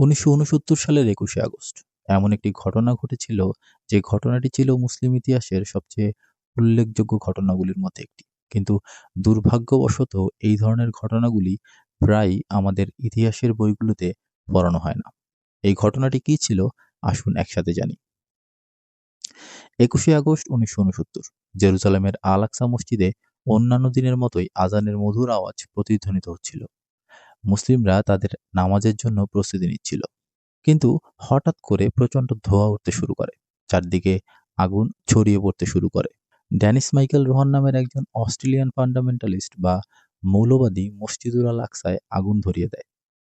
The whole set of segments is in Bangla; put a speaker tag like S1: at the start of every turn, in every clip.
S1: উনিশশো উনসত্তর সালের একুশে আগস্ট। এমন একটি ঘটনা ঘটেছিল, যে ঘটনাটি ছিল মুসলিম ইতিহাসের সবচেয়ে উল্লেখযোগ্য ঘটনাগুলির মধ্যে একটি। কিন্তু দুর্ভাগ্যবশত এই ধরনের ঘটনাগুলি প্রায় আমাদের ইতিহাসের বইগুলোতে পড়ানো হয় না। এই ঘটনাটি কি ছিল, আসুন একসাথে জানি। একুশে আগস্ট উনিশশো উনসত্তর জেরুজালেমের আলাক্সা মসজিদে অন্যান্য দিনের মতোই আজানের মধুর আওয়াজ প্রতিধ্বনিত হচ্ছিল। মুসলিমরা তাদের নামাজের জন্য প্রস্তুতি নিচ্ছিল। কিন্তু হঠাৎ করে প্রচণ্ড ধোয়া উঠতে শুরু করে। চারদিকে আগুন ছড়িয়ে পড়তে শুরু করে। ড্যানিস মাইকেল রোহান নামের একজন অস্ট্রেলিয়ান ফান্ডামেন্টালিস্ট বা মৌলবাদী মসজিদুল আল আকসায় আগুন ধরিয়ে দেয়।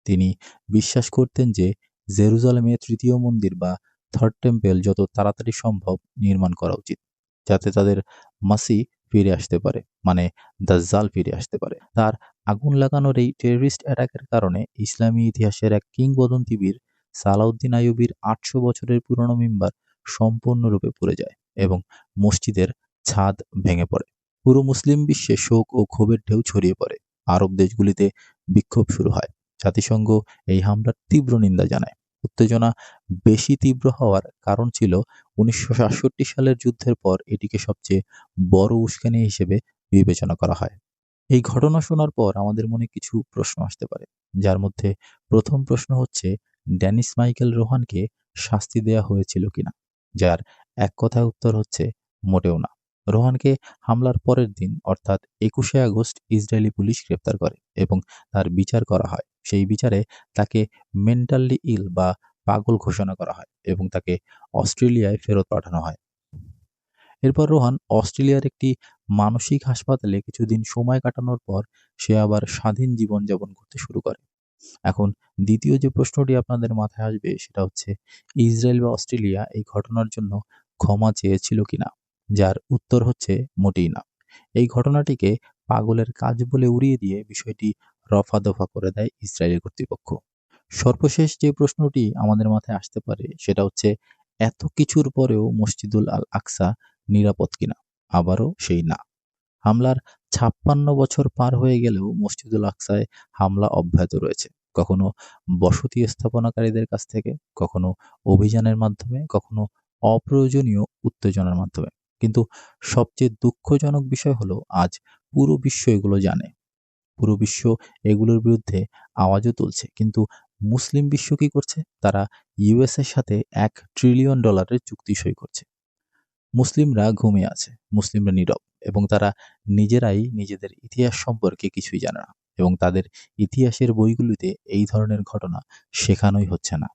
S1: তিনি বিশ্বাস করতেন যে জেরুজালেমে তৃতীয় মন্দির বা থার্ড টেম্পেল যত তাড়াতাড়ি সম্ভব নির্মাণ করা উচিত, যাতে তাদের মাসি ফিরে আসতে পারে মানে দাজ্জাল ফিরে আসতে পারে। তার আগুন লাগানোর এই টেররিস্ট অ্যাটাকের কারণে ইসলামী ইতিহাসের এক কিংবদন্তিবীর সালাউদ্দিন আইয়ুবির আটশো বছরের পুরনো মেম্বার সম্পূর্ণরূপে পড়ে যায় এবং মসজিদের ছাদ ভেঙে পড়ে। পুরো মুসলিম বিশ্বে শোক ও ক্ষোভের ঢেউ ছড়িয়ে পড়ে। আরব দেশগুলিতে বিক্ষোভ শুরু হয়। জাতিসংঘ এই হামলার তীব্র নিন্দা জানায়। উত্তেজনা বেশি তীব্র হওয়ার কারণ ছিল উনিশশো সাতষট্টি সালের যুদ্ধের পর এটিকে সবচেয়ে বড় উস্কানি হিসেবে বিবেচনা করা হয়। এই ঘটনা শোনার পর আমাদের মনে কিছু প্রশ্ন আসতে পারে। যার মধ্যে প্রথম প্রশ্ন হচ্ছে ড্যানিস মাইকেল রোহানকে শাস্তি দেয়া হয়েছিল কিনা? যার এক কথায় উত্তর হচ্ছে, মোটেও না। রোহানকে হামলার পরের দিন, অর্থাৎ একুশে আগস্ট, ইসরায়েলি পুলিশ গ্রেপ্তার করে এবং তার বিচার করা হয়। সেই বিচারে তাকে মেন্টালি ইল বা পাগল ঘোষণা করা হয় এবং তাকে অস্ট্রেলিয়ায় ফেরত পাঠানো হয়। এরপর রোহান অস্ট্রেলিয়ার একটি মানসিক হাসপাতালে কিছুদিন সময় কাটানোর পর সে আবার স্বাধীন জীবনযাপন করতে শুরু করে। এখন দ্বিতীয় যে প্রশ্নটি আপনাদের মাথায় আসবে সেটা হচ্ছে, ইসরায়েল বা অস্ট্রেলিয়া এই ঘটনার জন্য ক্ষমা চেয়েছিল কিনা? যার উত্তর হচ্ছে মোটেই না। এই ঘটনাটিকে পাগলের কাজ বলে উড়িয়ে দিয়ে বিষয়টি রফা দফা করে দেয় ইসরায়েলি কর্তৃপক্ষ। সর্বশেষ যে প্রশ্নটি আমাদের মাথায় আসতে পারে সেটা হচ্ছে, এত কিছুর পরেও মসজিদুল আল আকসা নিরাপদ কিনা? আবারও সেই না। হামলার ছাপ্পান্ন বছর পার হয়ে গেলেও মসজিদুল আকসায় হামলা অব্যাহত রয়েছে। কখনো বসতি স্থাপনাকারীদের কাছ থেকে, কখনো অভিযানের মাধ্যমে, কখনো অপ্রয়োজনীয় উত্তেজনার মাধ্যমে। কিন্তু সবচেয়ে দুঃখজনক বিষয় হলো, আজ পুরো বিশ্ব এগুলো জানে। পুরো বিশ্ব এগুলোর বিরুদ্ধে আওয়াজও তুলছে। কিন্তু মুসলিম বিশ্ব কি করছে? তারা ইউএসের সাথে এক ট্রিলিয়ন ডলারের চুক্তি সই করছে। মুসলিমরা ঘুমিয়ে আছে, মুসলিমরা নীরব এবং তারা নিজেরাই নিজেদের ইতিহাস সম্পর্কে কিছুই জানে না এবং তাদের ইতিহাসের বইগুলিতে এই ধরনের ঘটনা শেখানোই হচ্ছে না।